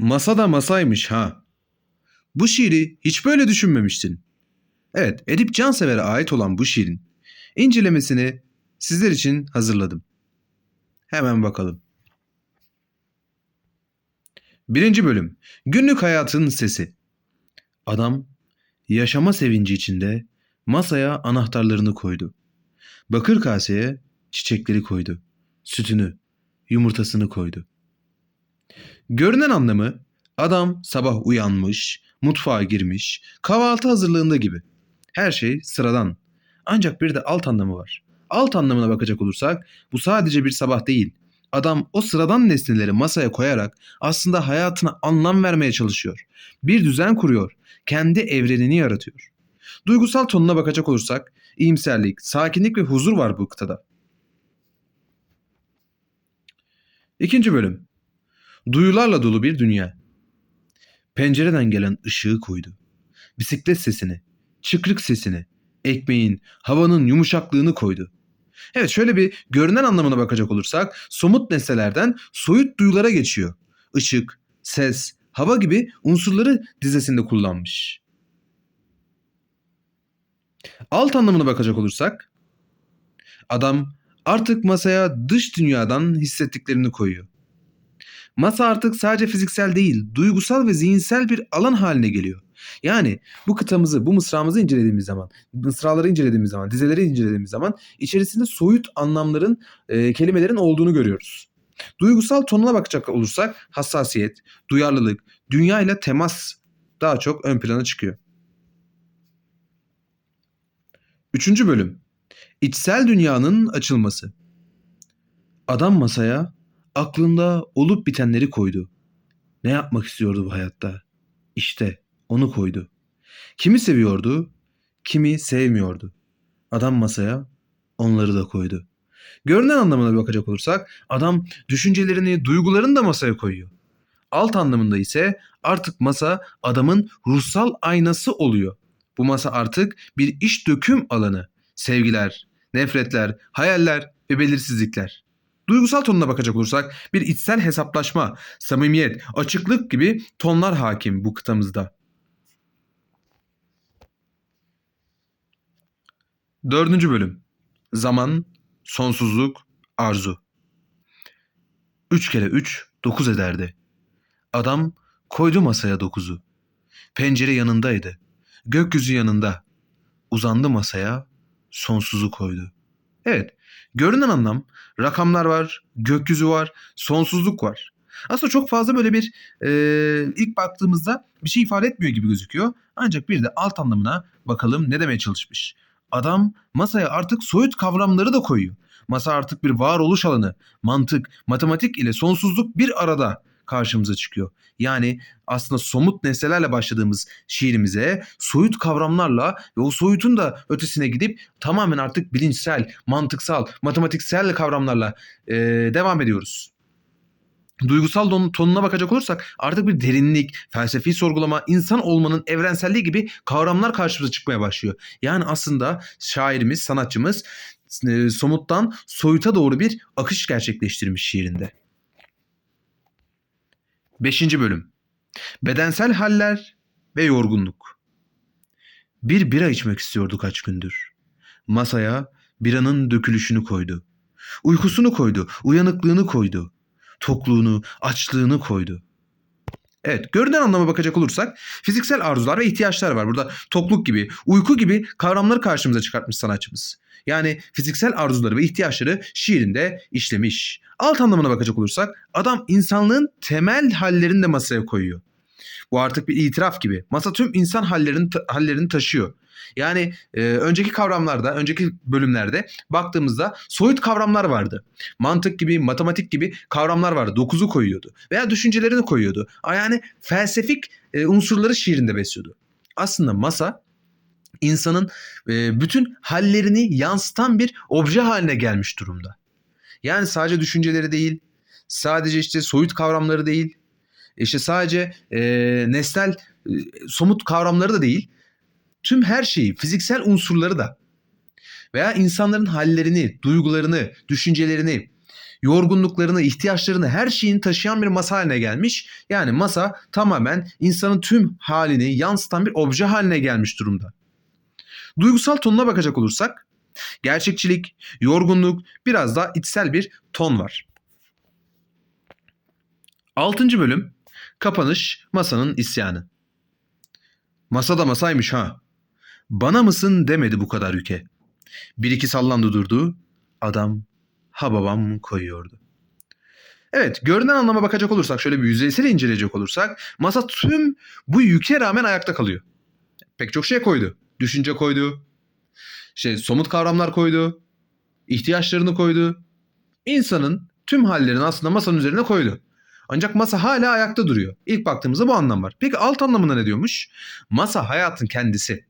Masa da masaymış ha. Bu şiiri hiç böyle düşünmemiştin. Evet, Edip Cansever'e ait olan bu şiirin incelemesini sizler için hazırladım. Hemen bakalım. Birinci bölüm. Günlük hayatın sesi. Adam yaşama sevinci içinde masaya anahtarlarını koydu. Bakır kaseye çiçekleri koydu. Sütünü, yumurtasını koydu. Görünen anlamı adam sabah uyanmış, mutfağa girmiş, kahvaltı hazırlığında gibi. Her şey sıradan. Ancak bir de alt anlamı var. Alt anlamına bakacak olursak bu sadece bir sabah değil. Adam o sıradan nesneleri masaya koyarak aslında hayatına anlam vermeye çalışıyor. Bir düzen kuruyor. Kendi evrenini yaratıyor. Duygusal tonuna bakacak olursak iyimserlik, sakinlik ve huzur var bu kıtada. İkinci bölüm. Duyularla dolu bir dünya. Pencereden gelen ışığı koydu. Bisiklet sesini, çıkrık sesini, ekmeğin, havanın yumuşaklığını koydu. Evet şöyle bir görünen anlamına bakacak olursak somut nesnelerden soyut duyulara geçiyor. Işık, ses, hava gibi unsurları dizesinde kullanmış. Alt anlamına bakacak olursak adam artık masaya dış dünyadan hissettiklerini koyuyor. Masa artık sadece fiziksel değil, duygusal ve zihinsel bir alan haline geliyor. Yani bu kıtamızı, bu mısramızı incelediğimiz zaman, mısraları incelediğimiz zaman, dizeleri incelediğimiz zaman içerisinde soyut anlamların, e, kelimelerin olduğunu görüyoruz. Duygusal tonuna bakacak olursak hassasiyet, duyarlılık, dünya ile temas daha çok ön plana çıkıyor. Üçüncü bölüm. İçsel dünyanın açılması. Adam masaya aklında olup bitenleri koydu. Ne yapmak istiyordu bu hayatta? İşte onu koydu. Kimi seviyordu, kimi sevmiyordu. Adam masaya onları da koydu. Görünen anlamına bakacak olursak adam düşüncelerini, duygularını da masaya koyuyor. Alt anlamında ise artık masa adamın ruhsal aynası oluyor. Bu masa artık bir iş döküm alanı. Sevgiler, nefretler, hayaller ve belirsizlikler. Duygusal tonuna bakacak olursak bir içsel hesaplaşma, samimiyet, açıklık gibi tonlar hakim bu kıtamızda. Dördüncü bölüm. Zaman, sonsuzluk, arzu. Üç kere üç, dokuz ederdi. Adam koydu masaya dokuzu. Pencere yanındaydı. Gökyüzü yanında. Uzandı masaya, sonsuzu koydu. Evet, görünen anlam rakamlar var, gökyüzü var, sonsuzluk var. Aslında çok fazla böyle bir e, ilk baktığımızda bir şey ifade etmiyor gibi gözüküyor. Ancak bir de alt anlamına bakalım ne demeye çalışmış. Adam masaya artık soyut kavramları da koyuyor. Masa artık bir varoluş alanı, mantık, matematik ile sonsuzluk bir arada karşımıza çıkıyor. Yani aslında somut nesnelerle başladığımız şiirimize soyut kavramlarla ve o soyutun da ötesine gidip tamamen artık bilinçsel, mantıksal, matematiksel kavramlarla e, devam ediyoruz. Duygusal tonuna bakacak olursak artık bir derinlik, felsefi sorgulama, insan olmanın evrenselliği gibi kavramlar karşımıza çıkmaya başlıyor. Yani aslında şairimiz, sanatçımız e, somuttan soyuta doğru bir akış gerçekleştirmiş şiirinde. Beşinci bölüm. Bedensel haller ve yorgunluk. Bir bira içmek istiyordu kaç gündür. Masaya biranın dökülüşünü koydu. Uykusunu koydu, uyanıklığını koydu. Tokluğunu, açlığını koydu. Evet, görünen anlama bakacak olursak fiziksel arzular ve ihtiyaçlar var. Burada tokluk gibi, uyku gibi kavramları karşımıza çıkartmış sanatçımız. Yani fiziksel arzuları ve ihtiyaçları şiirinde işlemiş. Alt anlamına bakacak olursak adam insanlığın temel hallerini de masaya koyuyor. Bu artık bir itiraf gibi. Masa tüm insan hallerini hallerini taşıyor. Yani e, önceki kavramlarda, önceki bölümlerde baktığımızda soyut kavramlar vardı. Mantık gibi, matematik gibi kavramlar vardı. Dokuzu koyuyordu. Veya düşüncelerini koyuyordu. Yani felsefik e, unsurları şiirinde besliyordu. Aslında masa insanın e, bütün hallerini yansıtan bir obje haline gelmiş durumda. Yani sadece düşünceleri değil, sadece işte soyut kavramları değil, işte sadece e, nesnel e, somut kavramları da değil, tüm her şeyi, fiziksel unsurları da veya insanların hallerini, duygularını, düşüncelerini, yorgunluklarını, ihtiyaçlarını, her şeyini taşıyan bir masa haline gelmiş. Yani masa tamamen insanın tüm halini yansıtan bir obje haline gelmiş durumda. Duygusal tonuna bakacak olursak gerçekçilik, yorgunluk, biraz daha içsel bir ton var. Altıncı bölüm Kapanış Masanın isyanı. Masa da masaymış ha. Bana mısın demedi bu kadar yüke. Bir iki sallandı durdu. Adam ha babam koyuyordu. Evet görünen anlama bakacak olursak şöyle bir yüzeysel inceleyecek olursak masa tüm bu yüke rağmen ayakta kalıyor. Pek çok şey koydu. Düşünce koydu. Şey somut kavramlar koydu. ihtiyaçlarını koydu. İnsanın tüm hallerini aslında masanın üzerine koydu. Ancak masa hala ayakta duruyor. İlk baktığımızda bu anlam var. Peki alt anlamında ne diyormuş? Masa hayatın kendisi.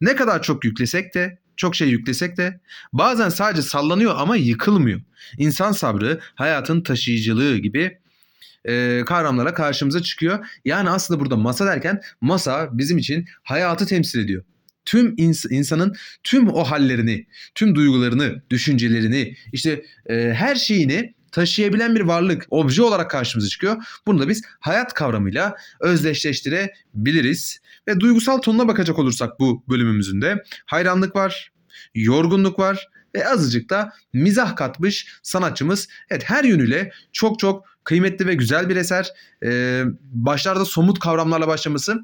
Ne kadar çok yüklesek de, çok şey yüklesek de bazen sadece sallanıyor ama yıkılmıyor. İnsan sabrı, hayatın taşıyıcılığı gibi e, kavramlara karşımıza çıkıyor. Yani aslında burada masa derken masa bizim için hayatı temsil ediyor. Tüm ins- insanın tüm o hallerini, tüm duygularını, düşüncelerini, işte e, her şeyini taşıyabilen bir varlık, obje olarak karşımıza çıkıyor. Bunu da biz hayat kavramıyla özdeşleştirebiliriz. Ve duygusal tonuna bakacak olursak bu bölümümüzün de hayranlık var, yorgunluk var ve azıcık da mizah katmış sanatçımız. Evet her yönüyle çok çok kıymetli ve güzel bir eser. Ee, başlarda somut kavramlarla başlaması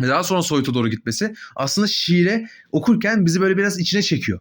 ve daha sonra soyuta doğru gitmesi aslında şiire okurken bizi böyle biraz içine çekiyor.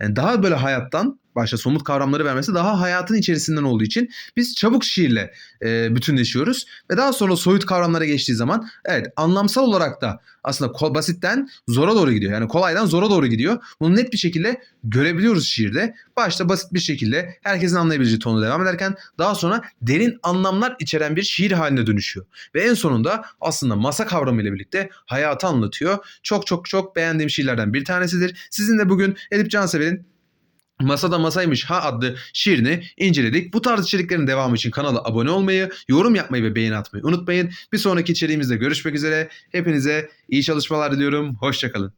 Yani daha böyle hayattan başta somut kavramları vermesi daha hayatın içerisinden olduğu için biz çabuk şiirle e, bütünleşiyoruz ve daha sonra soyut kavramlara geçtiği zaman evet anlamsal olarak da aslında kol, basitten zora doğru gidiyor. Yani kolaydan zora doğru gidiyor. Bunu net bir şekilde görebiliyoruz şiirde. Başta basit bir şekilde herkesin anlayabileceği tonda devam ederken daha sonra derin anlamlar içeren bir şiir haline dönüşüyor. Ve en sonunda aslında masa kavramıyla birlikte hayatı anlatıyor. Çok çok çok beğendiğim şiirlerden bir tanesidir. Sizin de bugün Edip Cansever'in Masada Masaymış Ha adlı şiirini inceledik. Bu tarz içeriklerin devamı için kanala abone olmayı, yorum yapmayı ve beğeni atmayı unutmayın. Bir sonraki içeriğimizde görüşmek üzere. Hepinize iyi çalışmalar diliyorum. Hoşçakalın.